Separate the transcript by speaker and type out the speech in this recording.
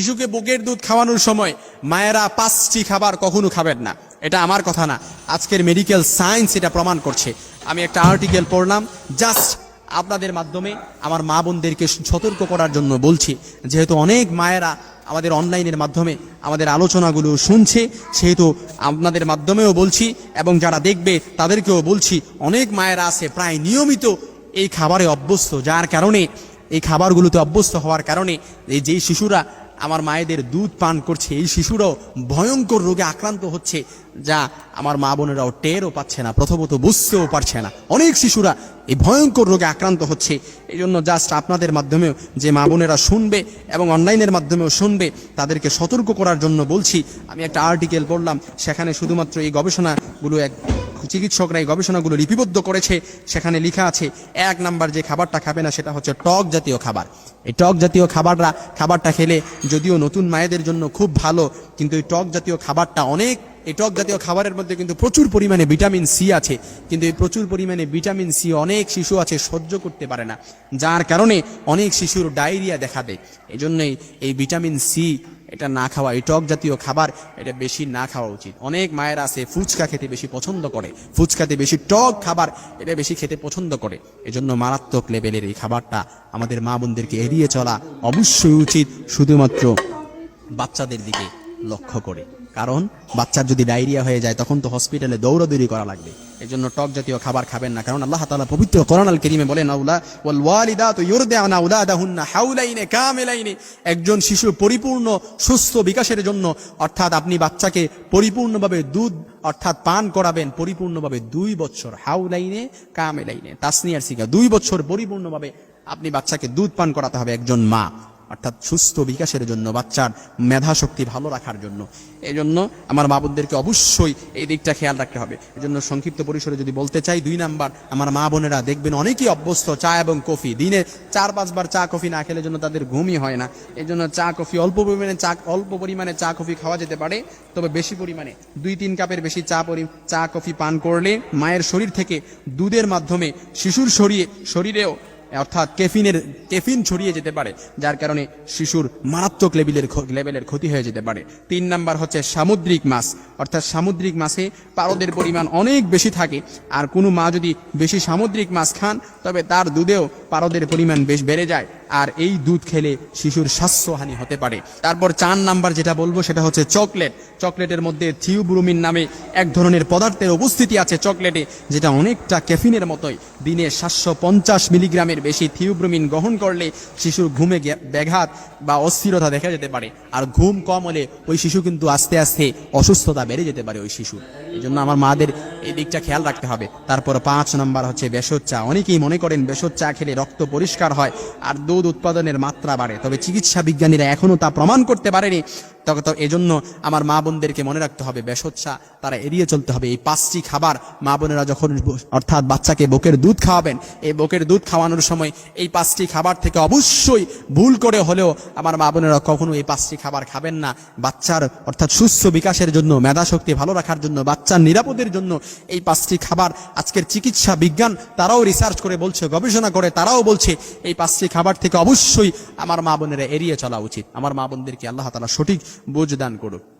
Speaker 1: শিশুকে বুকের দুধ খাওয়ানোর সময় মায়েরা পাঁচটি খাবার কখনো খাবেন না। এটা আমার কথা না। আজকের মেডিকেল সায়েন্স এটা প্রমাণ করছে। আমি একটা আর্টিকেল পড়লাম জাস্ট আপনাদের মাধ্যমে আমার মা বোনদেরকে সতর্ক করার জন্য বলছি, যেহেতু অনেক মায়েরা আমাদের অনলাইনের মাধ্যমে আমাদের আলোচনাগুলো শুনছে, সেহেতু আপনাদের মাধ্যমেও বলছি, এবং যারা দেখবে তাদেরকেও বলছি, অনেক মায়েরা আছে প্রায় নিয়মিত এই খাবারে অভ্যস্ত, যার কারণে এই খাবারগুলোতে অভ্যস্ত হওয়ার কারণে এই যেই শিশুরা আমার মায়েদের দুধ পান করছে, এই শিশুরাও ভয়ঙ্কর রোগে আক্রান্ত হচ্ছে, যা আমার মা বোনেরাও টেরও পাচ্ছে না, প্রথমত বুঝতেও পারছে না। অনেক শিশুরা এই ভয়ঙ্কর রোগে আক্রান্ত হচ্ছে। এই জন্য জাস্ট আপনাদের মাধ্যমেও যে মা বোনেরা শুনবে এবং অনলাইনের মাধ্যমেও শুনবে, তাদেরকে সতর্ক করার জন্য বলছি। আমি একটা আর্টিকেল পড়লাম, সেখানে শুধুমাত্র এই গবেষণাগুলো এক চিকিৎসকরা এই গবেষণাগুলো লিপিবদ্ধ করেছে। সেখানে লেখা আছে, এক নাম্বার যে খাবারটা খাবে না, সেটা হচ্ছে টক জাতীয় খাবার। এই টক জাতীয় খাবাররা খাবারটা খেলে যদিও নতুন মায়েদের জন্য খুব ভালো, কিন্তু এই টক জাতীয় খাবারটা অনেক এই টক জাতীয় খাবারের মধ্যে কিন্তু প্রচুর পরিমাণে ভিটামিন সি আছে। কিন্তু এই প্রচুর পরিমাণে ভিটামিন সি অনেক শিশু আছে, সহ্য করতে পারে না। যার কারণে অনেক শিশুর ডায়রিয়া দেখা দেয়। এই জন্যই এই ভিটামিন সি, এটা না খাওয়া, এই টক জাতীয় খাবার, এটা বেশি না খাওয়া উচিত। অনেক মায়েরা আছে, ফুচকা খেতে বেশি পছন্দ করে। ফুচকাতে বেশি টক খাবার, এটা বেশি খেতে পছন্দ করে। এজন্য মারাত্মক লেভেলের এই খাবারটা আমাদের মা বোনদেরকে এড়িয়ে চলা অবশ্যই উচিত। শুধুমাত্র বাচ্চাদের দিকে লক্ষ্য করে। কারণ, বাচ্চার যদি ডায়রিয়া হয়ে যায়, তখন তো হসপিটালে দৌড়াদৌড়ি করা লাগবে। এই জন্য টক জাতীয় খাবার খাবেন না। কারণ আল্লাহ তাআলা পবিত্র কোরআন আল কারীমে কামিলাইনে। একজন শিশু পরিপূর্ণ, সুস্থ বিকাশের জন্য, অর্থাৎ আপনি বাচ্চাকে পরিপূর্ণভাবে দুধ, অর্থাৎ পান করাবেন, পরিপূর্ণভাবে দুই বছর হাউলাইনে কামেলাইনে। তাসনিয়ার সিগা দুই বছর পরিপূর্ণভাবে আপনি বাচ্চাকে দুধ পান করাতে হবে একজন মা। অর্থাৎ সুস্থ বিকাশের জন্য, বাচ্চার মেধা শক্তি ভালো রাখার জন্য। এই জন্য আমার মা বোনদেরকে অবশ্যই এই দিকটা খেয়াল রাখতে হবে। এই জন্য সংক্ষিপ্ত পরিসরে যদি বলতে চাই, দুই নাম্বার, আমার মা বোনেরা দেখবেন অনেকেই অভ্যস্ত চা এবং কফি। দিনে চার, পাঁচবার চা, কফি না খেলে জন্য তাদের ঘুমই হয় না। এই জন্য চা, কফি অল্প পরিমাণে চা, অল্প পরিমাণে চা, কফি খাওয়া যেতে পারে। তবে বেশি পরিমাণে, দুই, তিন কাপের বেশি চা, পরি, চা, কফি পান করলে মায়ের শরীর থেকে দুধের মাধ্যমে শিশুর শরীরে, শরীরেও অর্থাৎ কেফিনের কেফিন ছড়িয়ে যেতে পারে, যার কারণে শিশুর মারাত্মক লেভেলের লেভেলের ক্ষতি হয়ে যেতে পারে। তিন নাম্বার হচ্ছে সামুদ্রিক মাছ। অর্থাৎ সামুদ্রিক মাছে পারদের পরিমাণ অনেক বেশি থাকে, আর কোনো মা যদি বেশি সামুদ্রিক মাছ খান, তবে তার দুধেও পারদের পরিমাণ বেশ বেড়ে যায়। আর এই দুধ খেলে শিশুর স্বাস্থ্যহানি হতে পারে। তারপর চার নাম্বার যেটা বলব সেটা হচ্ছে চকলেট। চকলেটের মধ্যে থিউব্রুমিন নামে এক ধরনের পদার্থের উপস্থিতি আছে চকলেটে, যেটা অনেকটা ক্যাফিনের মতোই। দিনে সাতশো পঞ্চাশ মিলিগ্রামের বেশি থিউব্রুমিন গ্রহণ করলে শিশুর ঘুমে ব্যাঘাত বা অস্থিরতা দেখা যেতে পারে। আর ঘুম কম হলে ওই শিশু কিন্তু আস্তে আস্তে অসুস্থতা বেড়ে যেতে পারে ওই শিশু এই জন্য আমার মাদের এই দিকটা খেয়াল রাখতে হবে। তারপর পাঁচ নাম্বার হচ্ছে বেসর চা। অনেকেই মনে করেন বেসর চা খেলে রক্ত পরিষ্কার হয়। আর দুধ উৎপাদনের মাত্রা বাড়ে। তবে চিকিৎসা বিজ্ঞানীরা এখনও তা প্রমাণ করতে পারেনি। তবে তো এজন্য আমার মা বোনদেরকে মনে রাখতে হবে বেসর চা তারা এড়িয়ে চলতে হবে। এই পাঁচটি খাবার মা বোনেরা যখন অর্থাৎ বাচ্চাকে বুকের দুধ খাওয়াবেন, এই বুকের দুধ খাওয়ানোর সময় এই পাঁচটি খাবার থেকে অবশ্যই ভুল করে হলেও আমার মা বোনেরা কখনো এই পাঁচটি খাবার খাবেন না। বাচ্চার, অর্থাৎ সুস্থ বিকাশের জন্য মেধা শক্তি ভালো রাখার জন্য, বাচ্চার নিরাপদের জন্য এই পাঁচটি খাবার আজকের চিকিৎসা বিজ্ঞান তারাও রিসার্চ করে বলছে, গবেষণা করে, তারাও বলছে এই পাঁচটি খাবার থেকে অবশ্যই আমার মা বোনেরা এড়িয়ে চলা উচিত। আমার মা বোনদেরকে আল্লাহ তালা সঠিক বুঝ দান করুক।